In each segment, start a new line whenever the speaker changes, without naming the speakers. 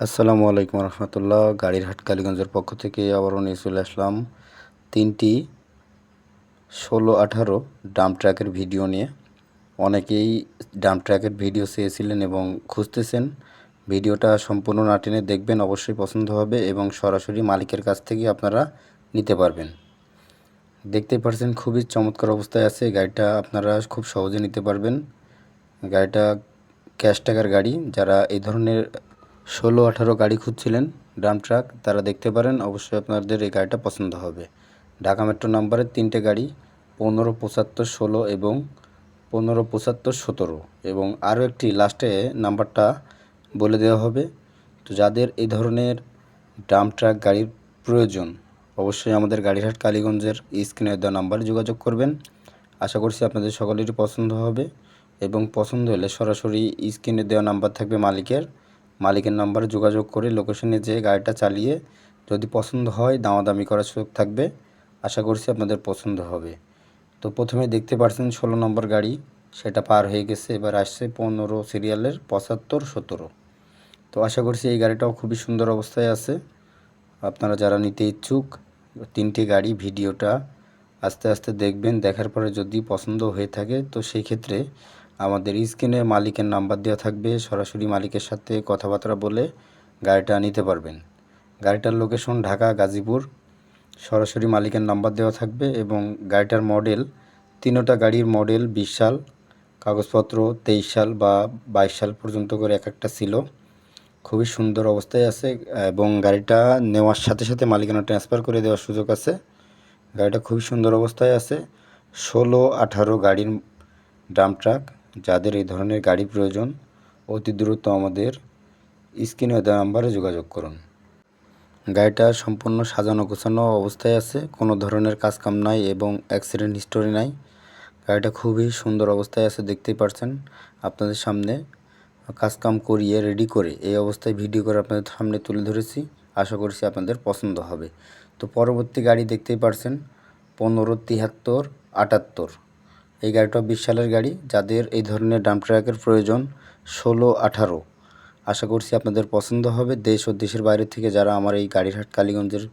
আসসালামু আলাইকুম রহমতুল্লাহ গাড়ির হাট কালীগঞ্জের পক্ষ থেকে আবারও নিয়ে চলে আসলাম তিনটি ষোলো আঠারো ডাম্প ট্র্যাকের ভিডিও নিয়ে। অনেকেই ডাম ট্র্যাকের ভিডিও চেয়েছিলেন এবং খুঁজতেছেন। ভিডিওটা সম্পূর্ণ না টেনে দেখবেন, অবশ্যই পছন্দ হবে এবং সরাসরি মালিকের কাছ থেকে আপনারা নিতে পারবেন। দেখতে পারছেন খুবই চমৎকার অবস্থায় আছে, গাড়িটা আপনারা খুব সহজে নিতে পারবেন। গাড়িটা ক্যাশ টাকার গাড়ি, যারা এই ধরনের ষোলো আঠারো গাড়ি খুঁজছিলেন, ড্রাম ট্রাক। তারা দেখতে পারেন, অবশ্যই আপনাদের এই গাড়িটা পছন্দ হবে। ঢাকা মেট্রো নাম্বারের তিনটে গাড়ি পনেরো পঁচাত্তর ষোলো এবং পনেরো পঁচাত্তর সতেরো এবং আরও একটি লাস্টে নাম্বারটা বলে দেওয়া হবে। তো যাদের এই ধরনের ড্রাম ট্রাক গাড়ির প্রয়োজন, অবশ্যই আমাদের গাড়িরহাট কালীগঞ্জের স্ক্রিনে দেওয়া নাম্বারে যোগাযোগ করবেন। আশা করছি আপনাদের সকলেরই পছন্দ হবে এবং পছন্দ হলে সরাসরি স্ক্রিনে দেওয়া নাম্বার থাকবে মালিকের। মালিকের নাম্বারে যোগাযোগ করে লোকেশনে যেয়ে গাড়িটা চালিয়ে যদি পছন্দ হয় দামাদামি করার সুযোগ থাকবে, আশা করছি আপনাদের পছন্দ হবে। তো প্রথমে দেখতে পাচ্ছেন ষোলো নম্বর গাড়ি, সেটা পার হয়ে গেছে, এবার আসছে পনেরো সিরিয়ালের পঁচাত্তর সতেরো। তো আশা করছি এই গাড়িটাও খুবই সুন্দর অবস্থায় আছে। আপনারা যারা নিতে ইচ্ছুক, তিনটি গাড়ি ভিডিওটা আস্তে আস্তে দেখবেন, দেখার পরে যদি পছন্দ হয়ে থাকে, তো সেই ক্ষেত্রে আমাদের স্ক্রিনে মালিকের নাম্বার দেওয়া থাকবে। সরাসরি মালিকের সাথে কথাবার্তা বলে গাড়িটা নিতে পারবেন। গাড়িটার লোকেশন ঢাকা, গাজীপুর। সরাসরি মালিকের নাম্বার দেওয়া থাকবে এবং গাড়িটার মডেল তিনোটা গাড়ির মডেল বিশ সাল, কাগজপত্র তেইশ সাল বা বাইশ সাল পর্যন্ত করে এক একটা ছিল। খুবই সুন্দর অবস্থায় আছে এবং গাড়িটা নেওয়ার সাথে সাথে মালিকানা ট্রান্সফার করে দেওয়ার সুযোগ আছে। গাড়িটা খুবই সুন্দর অবস্থায় আছে। ষোলো আঠারো গাড়ির ডাম ট্রাক যাদের এই ধরনের গাড়ি প্রয়োজন, অতি দ্রুত আমাদের স্ক্রিনে দেওয়া নাম্বারে যোগাযোগ করুন। গাড়িটা সম্পূর্ণ সাজানো গোছানো অবস্থায় আছে, কোনো ধরনের কাজকাম নাই এবং অ্যাক্সিডেন্ট হিস্টোরি নাই। গাড়িটা খুবই সুন্দর অবস্থায় আছে, দেখতেই পারছেন। আপনাদের সামনে কাজকাম করিয়ে রেডি করে এই অবস্থায় ভিডিও করে আপনাদের সামনে তুলে ধরেছি। আশা করছি আপনাদের পছন্দ হবে। তো পরবর্তী গাড়ি দেখতেই পারছেন, পনেরো তিয়াত্তর আটাত্তর। এই গাড়িটা বিশ সালের গাড়ি, যাদের এই ধরনের ডাম্প ট্রাকের প্রয়োজন ষোলো, আঠারো। আশা করছি আপনাদের পছন্দ হবে। দেশ ও দেশের বাইরে থেকে যারা আমার এই গাড়িরহাট কালীগঞ্জের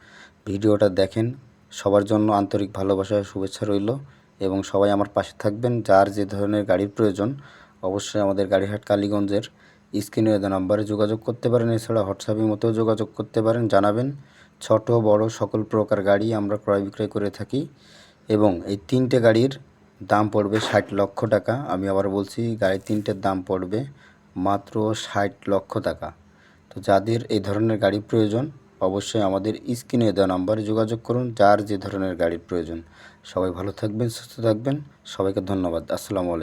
ভিডিওটা দেখেন, সবার জন্য আন্তরিক ভালোবাসা শুভেচ্ছা রইল এবং সবাই আমার পাশে থাকবেন। যার যে ধরনের গাড়ির প্রয়োজন, অবশ্যই আমাদের গাড়িরহাট কালীগঞ্জের স্ক্রিনে নাম্বারে যোগাযোগ করতে পারেন। এছাড়া হোয়াটসঅ্যাপের মতেও যোগাযোগ করতে পারেন, জানাবেন। ছোট, বড় সকল প্রকার গাড়ি আমরা ক্রয় বিক্রয় করে থাকি এবং এই তিনটে গাড়ির দাম পড়বে ষাট লক্ষ টাকা। আমি আবার বলছি, গাড়ি তিনটের দাম পড়বে মাত্র ষাট লক্ষ টাকা। তো যাদের এই ধরনের গাড়ি প্রয়োজন, অবশ্যই আমাদের স্ক্রিনে দেওয়া নাম্বারে যোগাযোগ করুন, যার যে ধরনের গাড়ির প্রয়োজন। সবাই ভালো থাকবেন, সুস্থ থাকবেন। সবাইকে ধন্যবাদ। আসসালামু আলাইকুম।